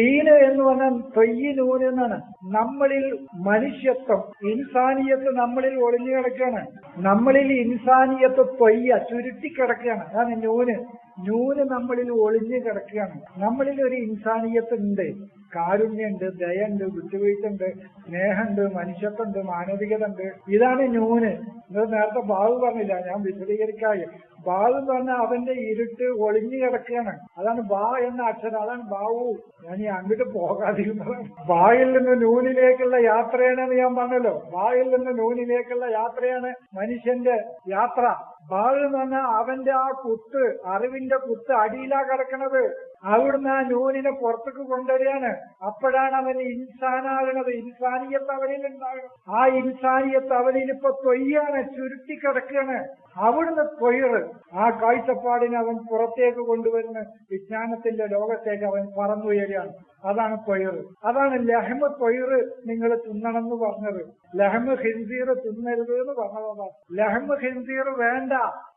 Three എന്ന് പറഞ്ഞാൽ തൊയ്യ് നൂന് എന്നാണ്. നമ്മളിൽ മനുഷ്യത്വം ഇൻസാനിയത്ത് നമ്മളിൽ ഒളിഞ്ഞു കിടക്കുകയാണ്. നമ്മളിൽ ഇൻസാനിയത്ത് തൊയ്യ ചുരുട്ടിക്കിടക്കുകയാണ്. അതാണ് നൂന് നൂന് നമ്മളിൽ ഒളിഞ്ഞു കിടക്കുകയാണ്. നമ്മളിൽ ഒരു ഇൻസാനിയത്ത് ഉണ്ട്. കാരുണ്യമുണ്ട് ദയുണ്ട് വിട്ടുവീഴ്ചയുണ്ട് സ്നേഹമുണ്ട് മനുഷ്യത്വമുണ്ട് മാനവികത ഉണ്ട് ഇതാണ് നൂന് ഇത് നേരത്തെ ബാബു പറഞ്ഞില്ല ഞാൻ വിശദീകരിക്കാതെ ബാബു എന്ന് പറഞ്ഞാൽ അവന്റെ ഇരുട്ട് ഒളിഞ്ഞു കിടക്കുകയാണ്. അതാണ് ബാ എന്ന അക്ഷരം. അതാണ് ബാവു. ഞാൻ ഈ അങ്ങോട്ട് പോകാതിരുന്നത് ബായിൽ നിന്ന് നൂനിലേക്കുള്ള യാത്രയാണെന്ന് ഞാൻ പറഞ്ഞല്ലോ. ബായിൽ നിന്ന് നൂനിലേക്കുള്ള യാത്രയാണ് മനുഷ്യന്റെ യാത്ര. എന്ന് പറഞ്ഞാൽ അവന്റെ ആ കുത്ത് അറിവിന്റെ കുത്ത് അടിയിലാ കിടക്കണത്. അവിടുന്ന് ആ നൂനിനെ പുറത്തേക്ക് കൊണ്ടുവരികയാണ്. അപ്പോഴാണ് അവൻ ഇൻസാനാകണത് ഇൻസാനിയത്ത് അവനിൽ ഉണ്ടാകണം ആ ഇൻസാനിയത്ത് അവനിൽ ഇപ്പൊ തൊയ്യാണ് ചുരുട്ടി കിടക്കുകയാണ്. അവിടുന്ന് തൊയ്റ് ആ കാഴ്ചപ്പാടിനെ അവൻ പുറത്തേക്ക് കൊണ്ടുവരുന്ന വിജ്ഞാനത്തിന്റെ ലോകത്തേക്ക് അവൻ പറന്നുയരുകയാണ്. അതാണ് തൊയ്റ് അതാണ് ലഹമ തൊയ്റ് നിങ്ങൾ തിന്നണമെന്ന് പറഞ്ഞത്. ലഹമ ഹിന്ദീർ തിന്നരുത് എന്ന് പറഞ്ഞതാണ്. ലഹമ ഹിന്ദീർ വേണ്ട.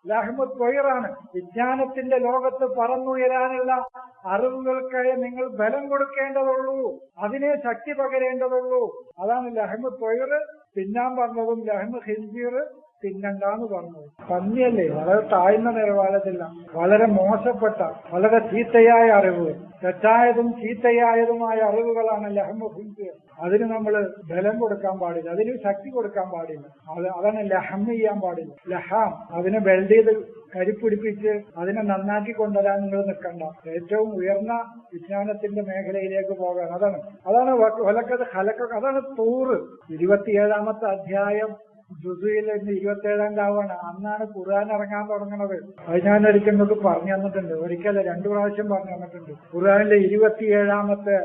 ലഹമ പൊയറാണ്. വിജ്ഞാനത്തിന്റെ ലോകത്ത് പറന്നുയരാനുള്ള അറിവുകൾക്ക് നിങ്ങൾ ബലം കൊടുക്കേണ്ടതുള്ളൂ. അതിനെ ശക്തി പകരേണ്ടതുള്ളൂ. അതാണ് ലഹമ തൊയ്റ് തിന്നാൻ പറഞ്ഞതും ലഹമ ഹിന്ദീർ തിന്നണ്ടെന്ന് പറഞ്ഞു. പന്നിയല്ലേ? വളരെ താഴ്ന്ന നിലവാരത്തില്ല വളരെ മോശപ്പെട്ട വളരെ ചീത്തയായ അറിവ്. തെറ്റായതും ചീത്തയായതുമായ അറിവുകളാണ് ലഹമ ഹിന്ദീർ അതിന് നമ്മൾ ബലം കൊടുക്കാൻ പാടില്ല. അതിന് ശക്തി കൊടുക്കാൻ പാടില്ല. അത് അതാണ് ലഹം ചെയ്യാൻ പാടില്ല. ലഹാം അതിനെ ബെൽഡ് ചെയ്ത് കരിപ്പിടിപ്പിച്ച് അതിനെ നന്നാക്കി കൊണ്ടുവരാൻ നിങ്ങൾ നിൽക്കണ്ട. ഏറ്റവും ഉയർന്ന വിജ്ഞാനത്തിന്റെ മേഖലയിലേക്ക് പോകാൻ. അതാണ് അതാണ് വലക്കത് ഹലക്ക അതാണ് തൂറ്. ഇരുപത്തിയേഴാമത്തെ അധ്യായം ജുസുയിൽ ഇരുപത്തി ഇരുപത്തേഴാം കാവാണ്. അന്നാണ് ഖുർആൻ ഇറങ്ങാൻ തുടങ്ങണത്. അത് ഞാൻ ഒരിക്കൽ നിങ്ങൾക്ക് പറഞ്ഞു തന്നിട്ടുണ്ട്. ഒരിക്കൽ രണ്ടു പ്രാവശ്യം പറഞ്ഞു തന്നിട്ടുണ്ട്. ഖുർആാനിലെ ഇരുപത്തിയേഴാമത്തെ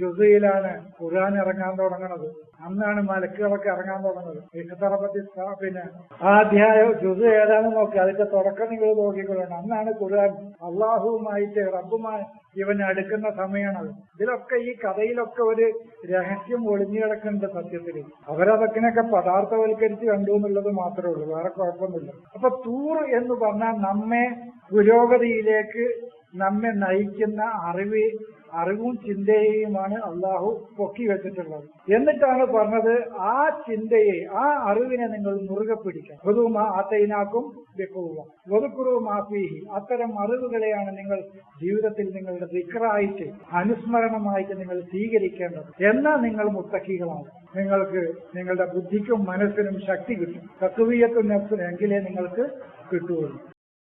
ജുസുയിലാണ് ഖുർആൻ ഇറങ്ങാൻ തുടങ്ങണത്. അന്നാണ് മലക്കുകളൊക്കെ ഇറങ്ങാൻ തുടങ്ങുന്നത് വിശുദ്ധറപ്പത്തി പിന്നെ ആ അധ്യായം ജുസു ഏതാണെന്ന് നോക്കി. അതിന്റെ തുടക്കം നിങ്ങൾ നോക്കിക്കൊള്ളണം. അന്നാണ് ഖുർആൻ അള്ളാഹുവുമായിട്ട് റബ്ബുമായി ഇവൻ അടുക്കുന്ന സമയമാണത് ഇതിലൊക്കെ ഈ കഥയിലൊക്കെ ഒരു രഹസ്യം ഒളിഞ്ഞു കിടക്കുന്നുണ്ട് സത്യത്തിൽ അവരതൊക്കെ പദാർത്ഥവൽക്കരിച്ച് കണ്ടു എന്നുള്ളത് മാത്രമേ ഉള്ളൂ. വേറെ കുഴപ്പമൊന്നുമില്ല. അപ്പൊ തൂർ എന്ന് പറഞ്ഞാൽ നമ്മെ പുരോഗതിയിലേക്ക് നമ്മെ നയിക്കുന്ന അറിവ് അറിവും ചിന്തയെയുമാണ് അള്ളാഹു പൊക്കി വെച്ചിട്ടുള്ളത്. എന്നിട്ടാണ് പറഞ്ഞത് ആ ചിന്തയെ ആ അറിവിനെ നിങ്ങൾ മുറുകെ പിടിക്കണം. വധുമാ ആത്തയിനാക്കും വെക്കുക വെറുക്കുറവ് മാഫീഹി അത്തരം അറിവുകളെയാണ് നിങ്ങൾ ജീവിതത്തിൽ നിങ്ങളുടെ ദിക്റായിട്ട് അനുസ്മരണമായിട്ട് നിങ്ങൾ സ്വീകരിക്കേണ്ടത്. എന്നാൽ നിങ്ങൾ മുത്തക്കികളാണ് നിങ്ങൾക്ക് നിങ്ങളുടെ ബുദ്ധിക്കും മനസ്സിനും ശക്തി കിട്ടും. തത്വീയത്വം എങ്കിലേ നിങ്ങൾക്ക് കിട്ടുകയുള്ളൂ.